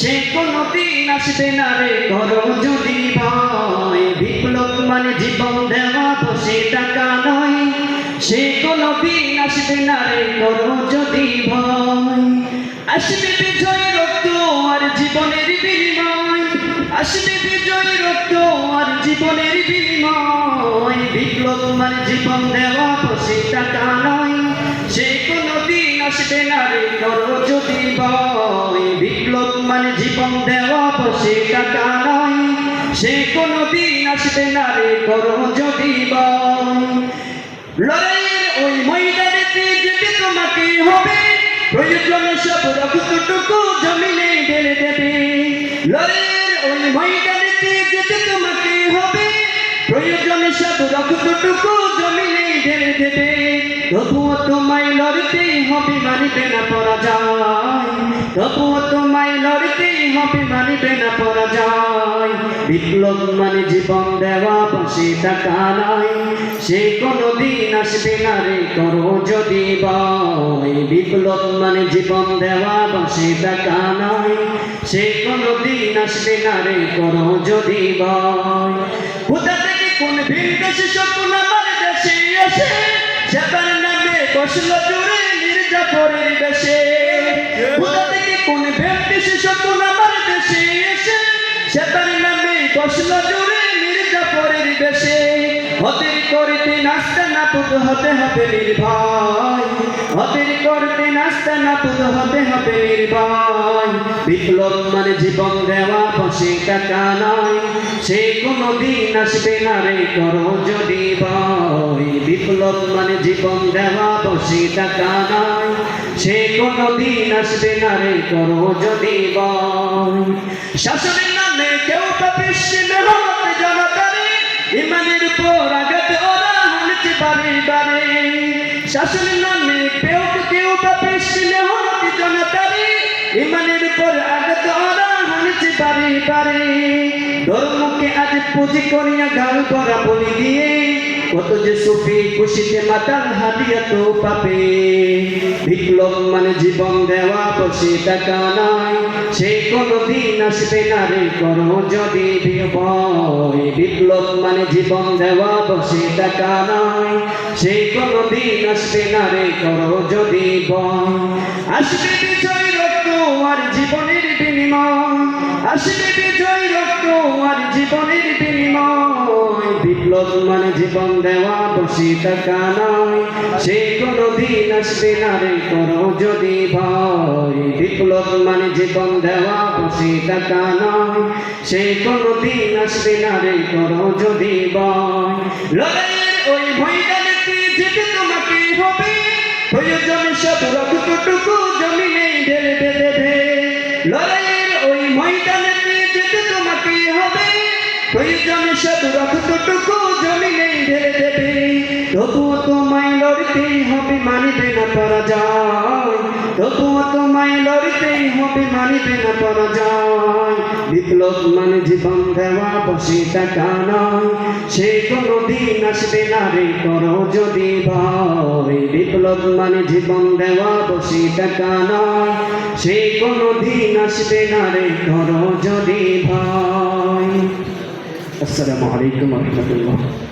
সে কোনো দিন আসবে না রে। করো যদি ভয় বিপ্লব মানে জীবন দেওয়া বসে টাকা নয়। সে কোনো দিন আসবে না রে করো যদি ভয় আসবে বিজয় রক্ত আর জীবনের বিনিময়। আসবে বিজয় রক্ত আর জীবনের বিনিময়। বিপ্লব মানে জীবন দেওয়া বসে টাকা নয়। সে কোনো দিন আসবে না রে করো যদি ভয় বিপ্লব মানে জীবন দেওয়া বসে টাকা নয় সে কোনো দিন আসবে না রে, করো যদি ওই ময়দানেতে যেতে তোমাকে হবে। প্রয়োজনে সব জমিনে ঢেলে দেবে। লড়াইয়ের ওই ময়দানেতে যেতে তোমাকে হবে। প্রয়োজনে সব জমিনে ঢেলে দেবে। তবুও তোমায় লড়তেই হবে, মানিবে না, পরাজয়। তবুও তোমায় লড়তেই হবে মানিবে না পরাজয়। বিপ্লব মানে জীবন দেওয়া বসে টাকা নয় সে কোনো দিন আসবে না রে, করো যদি বয় বিপ্লব মানে জীবন দেওয়া বসে টাকা নয় সে কোনো দিন আসবে না রে, করো যদি বয় কোথা থেকে কোন ভিন দেশে স্বপ্ন আমার দেশে আসে সেবার নামে বসল জুড়ে মির্জাফরের বসল জুড়ে মির্জাফরের দেশে হতের করতে নাস্তা না পুত হতে হবে নির্ভয়। হতের করতে নাস্তা না পুত হতে হবে নির্ভয়। বিপ্লব মানে জীবন দেওয়া বসে টাকা নয় সে কোনো দিন আসবে না রে করো যদি ভয়। বিপ্লব মানে জীবন দেওয়া বসে টাকা নয় সে কোনো দিন আসবে না রে করো যদি ভয়। শাসনের নামে কেউ নামে কেউ কেউ পাপিস মেহনত জনতারে ইমানের উপর আঘাত ওরা হানতে পারে পারে ধর্মকে আজ পুঁজি করিয়া গাল করা বলি দিয়ে কত যে সুফি খুশিতে মাতাল হাতিয়া তো পাবে বিপ্লব মানে জীবন দেওয়া বসে টাকা নাই। সে কোনো দিন আসবে না রে করো যদি ভয় বিপ্লব মানে জীবন দেওয়া বসে টাকা নাই। সে কোনো দিন আসবে না রে করো যদি ভয়। আসবে বিজয় রক্ত আর জীবনের বিনিময়। আসবে বিজয় বিপ্লব মানে জীবন দেওয়া বসে টাকা নয় সে কোনো দিন আসবে না রে, করো যদি ভয়। বিপ্লব মানে জীবন দেওয়া বসে টাকা নয় সে কোনো দিন আসবে না রে, করো যদি ভয়। লড়াইয়ের ওই ময়দানেতে যেতে তোমাকে হবে? প্রয়োজন সব রক্তটুকু ঢেলে লড়াইয়ের ওই ময়দানেতে যেতে তোমাকে হবে? প্রয়োজন সব রক্তটুকু তবুও তোমায় লড়তেই হবে মানিবে না পরাজয়। তবুও তোমায় লড়তেই হবে মানিবে না পরাজয়। বিপ্লব মানে জীবন দেওয়া, বসে টাকা নয়। সে কোনো দিন আসবে না রে, করো যদি ভয়। বিপ্লব মানে জীবন দেওয়া, বসে টাকা নয়। সে কোনো দিন আসবে না রে, করো যদি ভয়। আসসালামু আলাইকুম রহমতুল্লাহ।